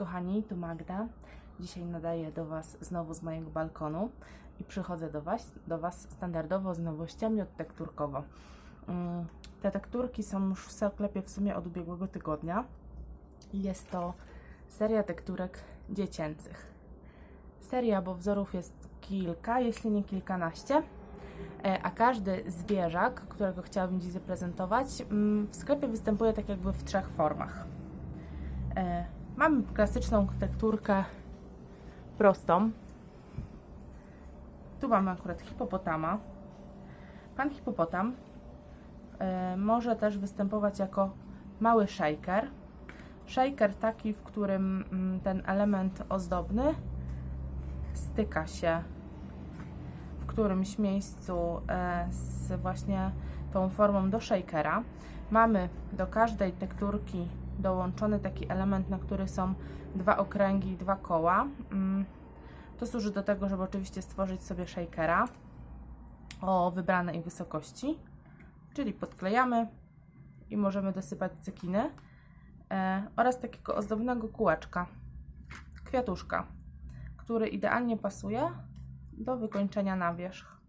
kochani, tu Magda. Dzisiaj nadaję do Was znowu z mojego balkonu i przychodzę do Was, do was standardowo z nowościami od Tekturkowo. Mm, Te tekturki są już w sklepie w sumie od ubiegłego tygodnia. Jest to seria tekturek dziecięcych. Seria, bo wzorów jest kilka, jeśli nie kilkanaście. E, A każdy zwierzak, którego chciałabym Dziś zaprezentować, mm, w sklepie występuje tak jakby w trzech formach. Mamy klasyczną tekturkę prostą. Tu mamy akurat hipopotama. Pan hipopotam e, może też występować jako mały shaker. Shaker taki, w którym mm, ten element ozdobny styka się w którymś miejscu e, z właśnie tą formą do shakera. Mamy do każdej tekturki dołączony taki element, na który są dwa okręgi i dwa koła. Mm, To służy do tego, żeby oczywiście stworzyć sobie shakera o wybranej wysokości, czyli podklejamy i możemy dosypać cekiny e, oraz takiego ozdobnego kółeczka, kwiatuszka, który idealnie pasuje do wykończenia na wierzch.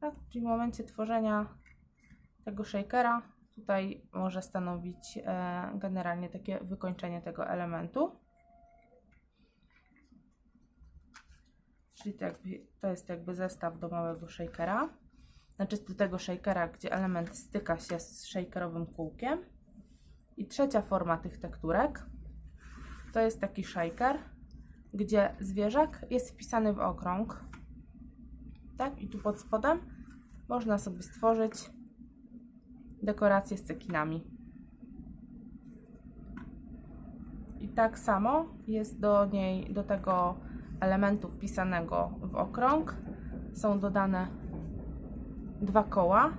Tak, czyli w momencie tworzenia tego shakera tutaj może stanowić e, generalnie takie wykończenie tego elementu. Czyli to, jakby, to jest jakby zestaw do małego shakera. Znaczy do tego shakera, gdzie element styka się z shakerowym kółkiem. I trzecia forma tych tekturek to jest taki shaker, gdzie zwierzak jest wpisany w okrąg. Tak, i tu pod spodem można sobie stworzyć dekorację z cekinami. I tak samo jest do niej, do tego elementu wpisanego w okrąg są dodane dwa koła.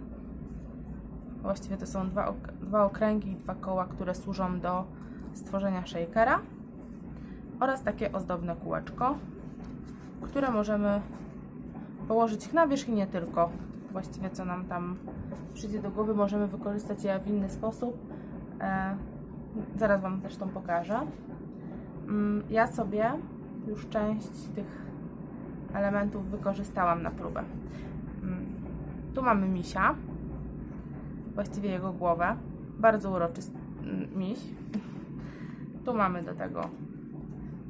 Właściwie to są dwa, dwa okręgi i dwa koła, które służą do stworzenia shakera oraz takie ozdobne kółeczko, które możemy położyć na wierzch i nie tylko. Właściwie co nam tam przyjdzie do głowy, możemy wykorzystać je w inny sposób. E, zaraz Wam zresztą pokażę. Mm, ja sobie już część tych elementów wykorzystałam na próbę. Mm, tu mamy misia, właściwie jego głowę. Bardzo uroczysty mm, miś. Tu mamy do tego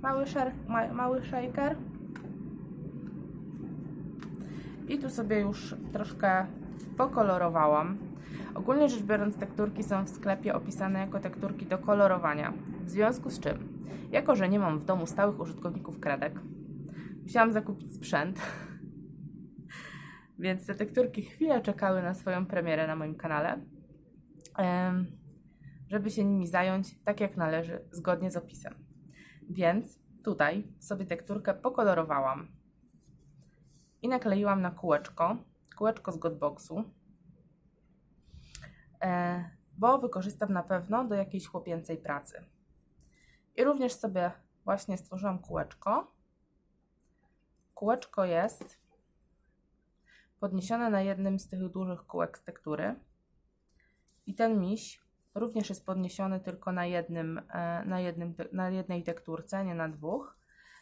mały, szer, ma, mały shaker. I tu sobie już troszkę pokolorowałam. Ogólnie rzecz biorąc, tekturki są w sklepie opisane jako tekturki do kolorowania. W związku z czym, jako że nie mam w domu stałych użytkowników kredek, musiałam zakupić sprzęt. Więc te tekturki chwilę czekały na swoją premierę na moim kanale, żeby się nimi zająć tak jak należy, zgodnie z opisem. Więc tutaj sobie tekturkę pokolorowałam i nakleiłam na kółeczko, kółeczko z Godboxu, e, bo wykorzystam na pewno do jakiejś chłopięcej pracy. I również sobie właśnie stworzyłam kółeczko. Kółeczko jest podniesione na jednym z tych dużych kółek z tektury. I ten miś również jest podniesiony tylko na jednym, e, na jednym, na jednej tekturce, nie na dwóch.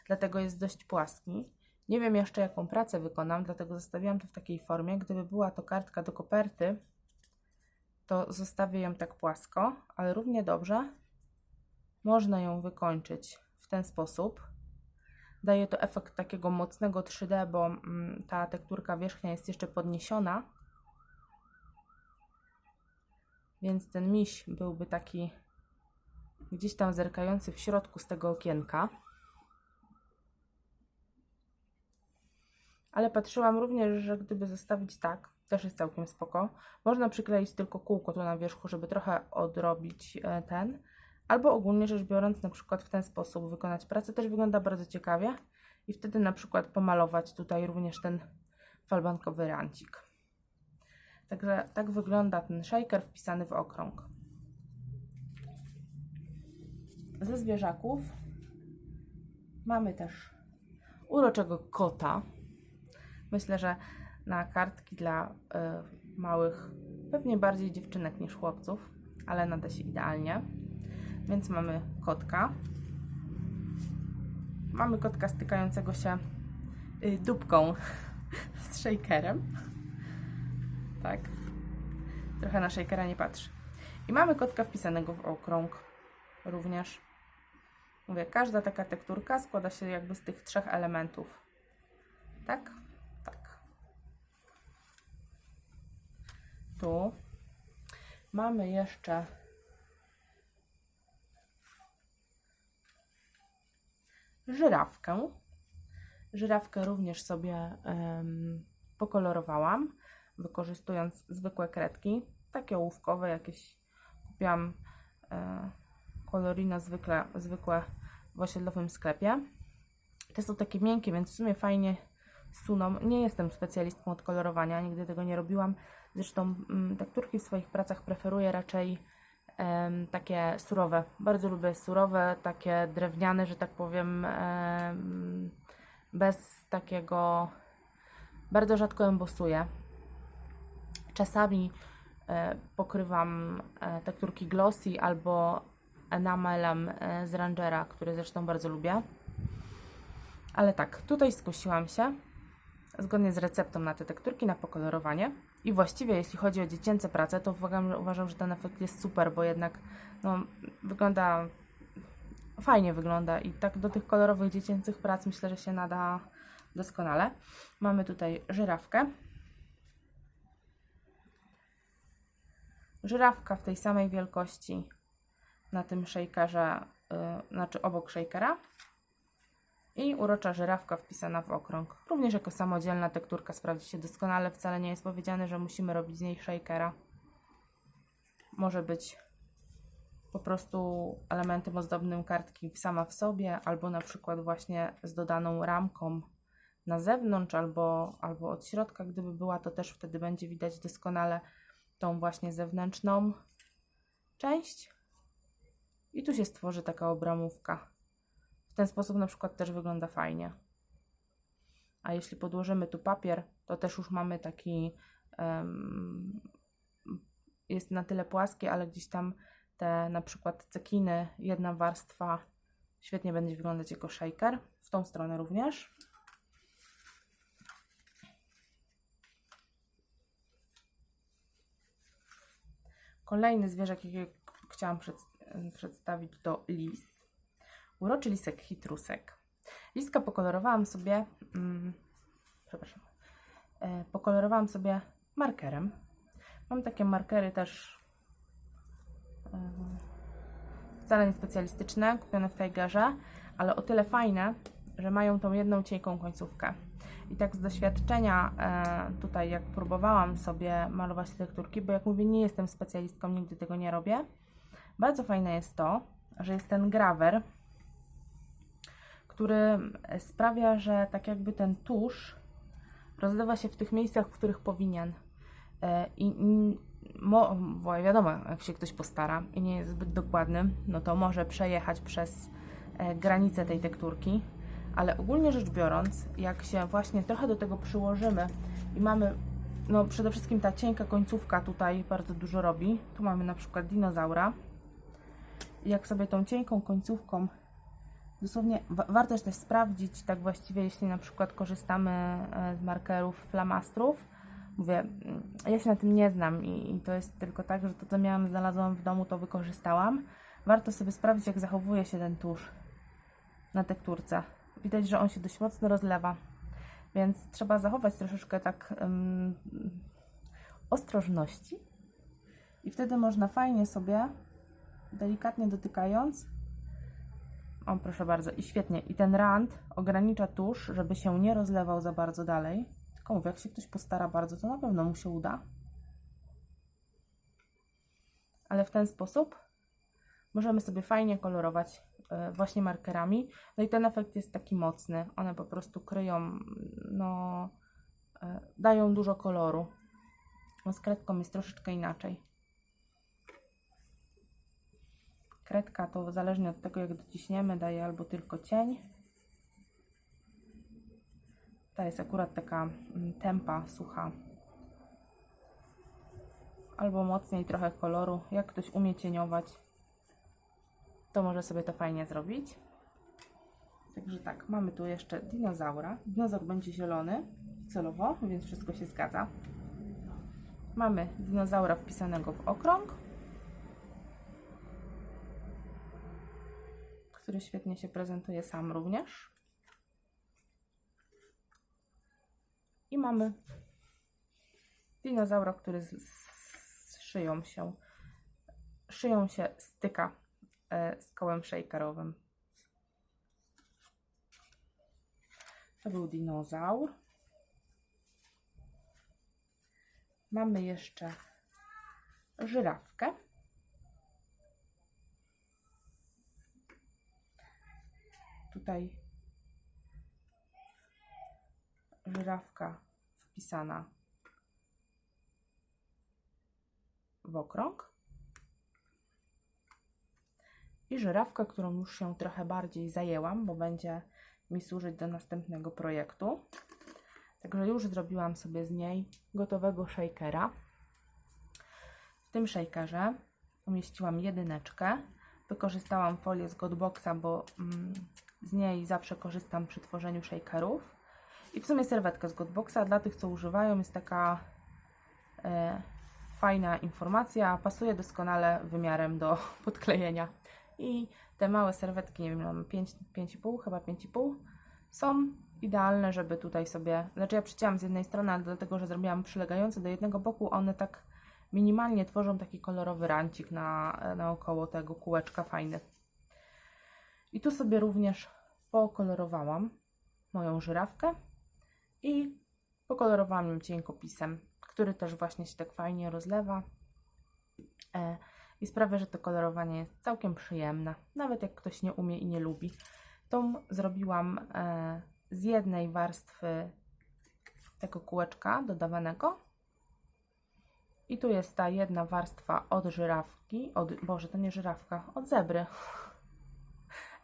Dlatego jest dość płaski. Nie wiem jeszcze jaką pracę wykonam, dlatego zostawiłam to w takiej formie. Gdyby była to kartka do koperty, to zostawię ją tak płasko, ale równie dobrze można ją wykończyć w ten sposób. Daje to efekt takiego mocnego 3D, bo mm, ta tekturka wierzchnia jest jeszcze podniesiona. Więc ten miś byłby taki gdzieś tam zerkający w środku z tego okienka. Ale patrzyłam również, że gdyby zostawić tak, też jest całkiem spoko. Można przykleić tylko kółko tu na wierzchu, żeby trochę odrobić e, ten. Albo ogólnie rzecz biorąc, na przykład w ten sposób wykonać pracę też wygląda bardzo ciekawie. I wtedy na przykład pomalować tutaj również ten falbankowy rancik. Także tak wygląda ten shaker wpisany w okrąg. Ze zwierzaków mamy też uroczego kota. Myślę, że na kartki dla y, małych, pewnie bardziej dziewczynek niż chłopców, ale nada się idealnie. Więc mamy kotka. Mamy kotka stykającego się y, dupką z shakerem. Tak. Trochę na shakera nie patrzy. I mamy kotka wpisanego w okrąg również. Mówię, każda taka tekturka składa się jakby z tych trzech elementów. Tak? Tu mamy jeszcze żyrawkę. Żyrawkę również sobie em, pokolorowałam, wykorzystując zwykłe kredki, takie ołówkowe, jakieś kupiłam e, kolorino zwykle, zwykłe w osiedlowym sklepie. Te są takie miękkie, więc w sumie fajnie suną. Nie jestem specjalistką od kolorowania, nigdy tego nie robiłam. Zresztą mm, tekturki w swoich pracach preferuję raczej takie surowe. Bardzo lubię surowe, takie drewniane, że tak powiem, em, bez takiego. Bardzo rzadko embosuję. Czasami e, pokrywam e, tekturki glossy albo enamelem e, z Rangera, który zresztą bardzo lubię. Ale tak, tutaj skusiłam się zgodnie z receptą na te tekturki, na pokolorowanie. I właściwie, jeśli chodzi o dziecięce prace, to uważam, uważam że ten efekt jest super, bo jednak no, wygląda fajnie wygląda i tak do tych kolorowych dziecięcych prac myślę, że się nada doskonale. Mamy tutaj żyrawkę. Żyrawka w tej samej wielkości na tym shakerze, yy, znaczy obok shakera. I urocza żyrawka wpisana w okrąg. Również jako samodzielna tekturka sprawdzi się doskonale. Wcale nie jest powiedziane, że musimy robić z niej shakera. Może być po prostu elementem ozdobnym kartki sama w sobie, albo na przykład właśnie z dodaną ramką na zewnątrz, albo, albo od środka, gdyby była, to też wtedy będzie widać doskonale tą właśnie zewnętrzną część. I tu się stworzy taka obramówka. Ten sposób na przykład też wygląda fajnie. A jeśli podłożymy tu papier, to też już mamy taki. em, jest na tyle płaskie, ale gdzieś tam te na przykład cekiny, jedna warstwa świetnie będzie wyglądać jako shaker. W tą stronę również. Kolejny zwierzak, jaki chciałam przed, przedstawić, to lis. Uroczy lisek chitrusek. Liska pokolorowałam sobie, mm, przepraszam, e, pokolorowałam sobie markerem. Mam takie markery też e, wcale nie specjalistyczne, kupione w Tigerze, ale o tyle fajne, że mają tą jedną cienką końcówkę. I tak z doświadczenia e, tutaj, jak próbowałam sobie malować te tekturki, bo jak mówię, nie jestem specjalistką, nigdy tego nie robię. Bardzo fajne jest to, że jest ten grawer, który sprawia, że tak jakby ten tusz rozlewa się w tych miejscach, w których powinien. E, I mo, bo wiadomo, jak się ktoś postara i nie jest zbyt dokładny, no to może przejechać przez e, granicę tej tekturki. Ale ogólnie rzecz biorąc, jak się właśnie trochę do tego przyłożymy i mamy, no przede wszystkim ta cienka końcówka tutaj bardzo dużo robi. Tu mamy na przykład dinozaura. Jak sobie tą cienką końcówką Dosłownie wa- warto jest też sprawdzić, tak właściwie, jeśli na przykład korzystamy e, z markerów flamastrów. Mówię, mm, ja się na tym nie znam i, i to jest tylko tak, że to, co miałam, znalazłam w domu, to wykorzystałam. Warto sobie sprawdzić, jak zachowuje się ten tusz na tekturce. Widać, że on się dość mocno rozlewa, więc trzeba zachować troszeczkę tak um, ostrożności. I wtedy można fajnie sobie, delikatnie dotykając, o, proszę bardzo, i świetnie. I ten rand ogranicza tusz, żeby się nie rozlewał za bardzo dalej. Tylko mówię, jak się ktoś postara bardzo, to na pewno mu się uda. Ale w ten sposób możemy sobie fajnie kolorować e, właśnie markerami. No i ten efekt jest taki mocny. One po prostu kryją, no, e, dają dużo koloru. No z kredką jest troszeczkę inaczej. Kredka to zależnie od tego, jak dociśniemy, daje albo tylko cień. Ta jest akurat taka mm, tempa, sucha. Albo mocniej trochę koloru, jak ktoś umie cieniować. to może sobie to fajnie zrobić. Także tak, mamy tu jeszcze dinozaura. Dinozaur będzie zielony celowo, więc wszystko się zgadza. Mamy dinozaura wpisanego w okrąg, który świetnie się prezentuje sam również. I mamy dinozaura, który z, z szyją się szyją się styka e, z kołem shakerowym. To był dinozaur. Mamy jeszcze żyrawkę. Tutaj żyrawka wpisana w okrąg. I żyrawka, którą już się trochę bardziej zajęłam, bo będzie mi służyć do następnego projektu. Także już zrobiłam sobie z niej gotowego shakera. W tym shakerze umieściłam jedyneczkę. Wykorzystałam folię z Godboxa, bo mm, z niej zawsze korzystam przy tworzeniu shakerów. I w sumie serwetka z Godboxa dla tych, co używają, jest taka e, fajna informacja. Pasuje doskonale wymiarem do podklejenia. I te małe serwetki, nie wiem, mam 5, 5,5, chyba 5,5, są idealne, żeby tutaj sobie. Znaczy, ja przycięłam z jednej strony, ale dlatego, że zrobiłam przylegające do jednego boku, one tak minimalnie tworzą taki kolorowy rancik na, naokoło tego kółeczka fajny. I tu sobie również pokolorowałam moją żyrawkę i pokolorowałam ją cienkopisem, który też właśnie się tak fajnie rozlewa. E, i sprawia, że to kolorowanie jest całkiem przyjemne, nawet jak ktoś nie umie i nie lubi. Tą zrobiłam e, z jednej warstwy tego kółeczka dodawanego. I tu jest ta jedna warstwa od żyrawki, od, Boże, to nie żyrawka, od zebry.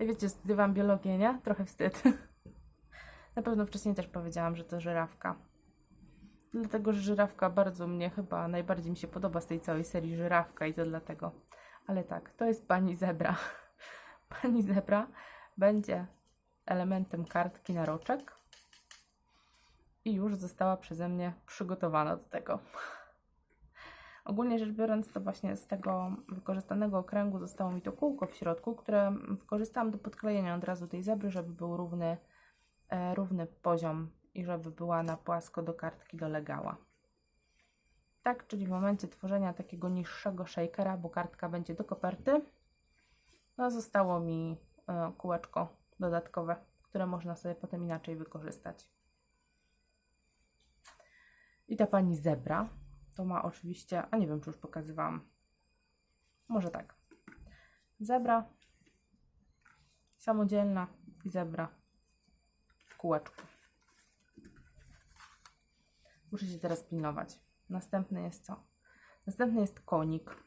Wiecie, studiowałam biologię, nie? Trochę wstyd. Na pewno wcześniej też powiedziałam, że to żyrawka. Dlatego, że żyrawka bardzo mnie chyba najbardziej mi się podoba z tej całej serii żyrawka i to dlatego. Ale tak, to jest pani zebra. Pani zebra będzie elementem kartki na roczek i już została przeze mnie przygotowana do tego. Ogólnie rzecz biorąc, to właśnie z tego wykorzystanego okręgu zostało mi to kółko w środku, które wykorzystałam do podklejenia od razu tej zebry, żeby był równy, e, równy poziom i żeby była na płasko do kartki dolegała. Tak, czyli w momencie tworzenia takiego niższego shakera, bo kartka będzie do koperty, no zostało mi e, kółeczko dodatkowe, które można sobie potem inaczej wykorzystać. I ta pani zebra, to ma oczywiście, a nie wiem, czy już pokazywałam. Może tak. Zebra, samodzielna i zebra w kółeczku. Muszę się teraz pilnować. Następny jest co? Następny jest konik.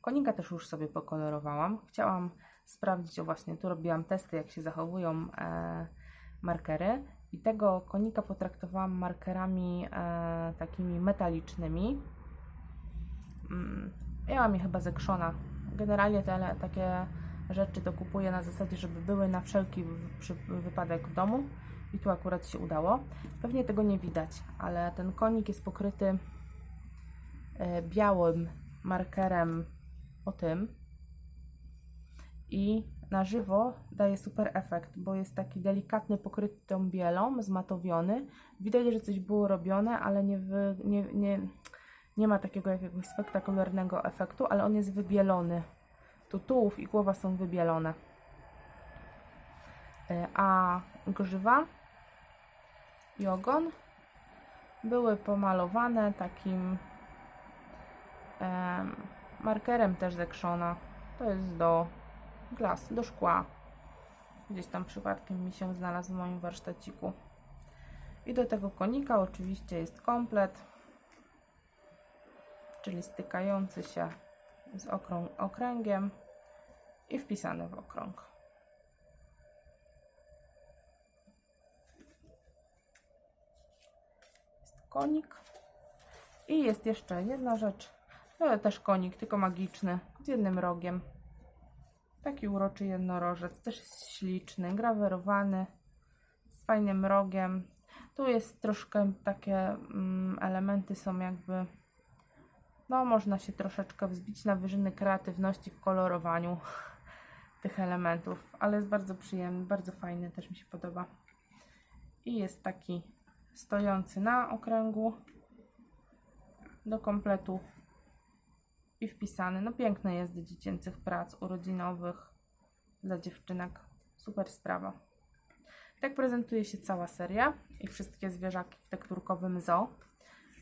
Konika też już sobie pokolorowałam. Chciałam sprawdzić, o właśnie tu robiłam testy, jak się zachowują e, markery. I tego konika potraktowałam markerami e, takimi metalicznymi. Mm, ja mam je chyba ze krzona. Generalnie te takie rzeczy to kupuję na zasadzie, żeby były na wszelki wy wypadek w domu i tu akurat się udało. Pewnie tego nie widać, ale ten konik jest pokryty e, białym markerem o tym i na żywo daje super efekt, bo jest taki delikatny, pokryty tą bielą, zmatowiony. Widać, że coś było robione, ale nie, wy, nie, nie, nie ma takiego jakiegoś spektakularnego efektu, ale on jest wybielony. Tu tułów i głowa są wybielone. E, a grzywa i ogon były pomalowane takim markerem też ze krzona. To jest do glas, do szkła. Gdzieś tam przypadkiem mi się znalazł w moim warsztaciku. I do tego konika oczywiście jest komplet, czyli stykający się z okrą okręgiem i wpisany w okrąg. konik. I jest jeszcze jedna rzecz. To też konik, tylko magiczny, z jednym rogiem. Taki uroczy jednorożec, też jest śliczny, grawerowany, z fajnym rogiem. Tu jest troszkę takie mm, elementy są jakby, no można się troszeczkę wzbić na wyżyny kreatywności w kolorowaniu tych elementów, ale jest bardzo przyjemny, bardzo fajny, też mi się podoba. I jest taki stojący na okręgu do kompletu i wpisany. No piękny jest dziecięcych prac urodzinowych dla dziewczynek. Super sprawa. Tak prezentuje się cała seria i wszystkie zwierzaki w tekturkowym zoo,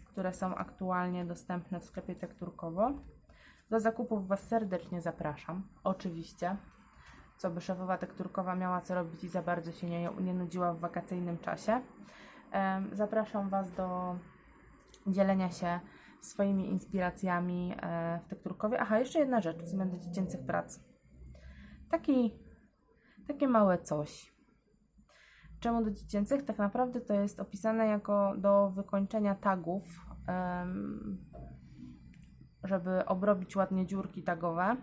które są aktualnie dostępne w sklepie tekturkowo. Do zakupów Was serdecznie zapraszam. Oczywiście, co by szefowa tekturkowa miała co robić i za bardzo się nie, nie nudziła w wakacyjnym czasie. Zapraszam Was do dzielenia się swoimi inspiracjami e, w tekturkowie. Aha, jeszcze jedna rzecz względem dziecięcych prac. Taki, takie małe coś. Czemu do dziecięcych? Tak naprawdę to jest opisane jako do wykończenia tagów, żeby obrobić ładnie dziurki tagowe.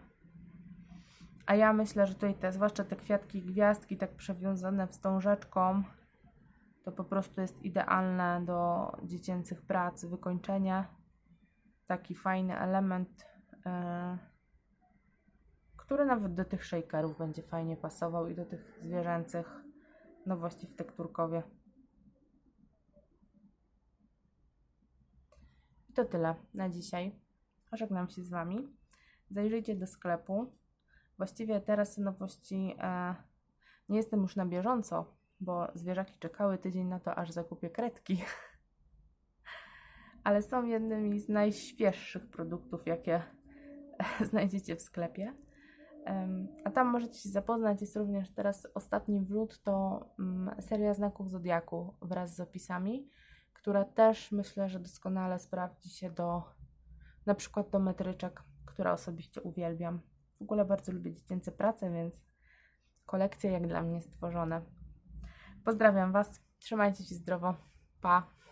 A ja myślę, że tutaj te, zwłaszcza te kwiatki gwiazdki tak przewiązane wstążeczką, to po prostu jest idealne do dziecięcych prac, wykończenie. Taki fajny element, e, który nawet do tych shakerów będzie fajnie pasował i do tych zwierzęcych nowości w tekturkowie. I to tyle na dzisiaj. Żegnam się z Wami. Zajrzyjcie do sklepu. Właściwie teraz te nowości e, nie jestem już na bieżąco, bo zwierzaki czekały tydzień na to, aż zakupię kredki. Ale są jednymi z najświeższych produktów, jakie znajdziecie w sklepie. A tam możecie się zapoznać. Jest również teraz ostatni wlód to mm, seria znaków Zodiaku wraz z opisami, która też myślę, że doskonale sprawdzi się do na przykład do metryczek, które osobiście uwielbiam. W ogóle bardzo lubię dziecięce prace, więc kolekcje jak dla mnie stworzone. Pozdrawiam Was, trzymajcie się zdrowo, pa!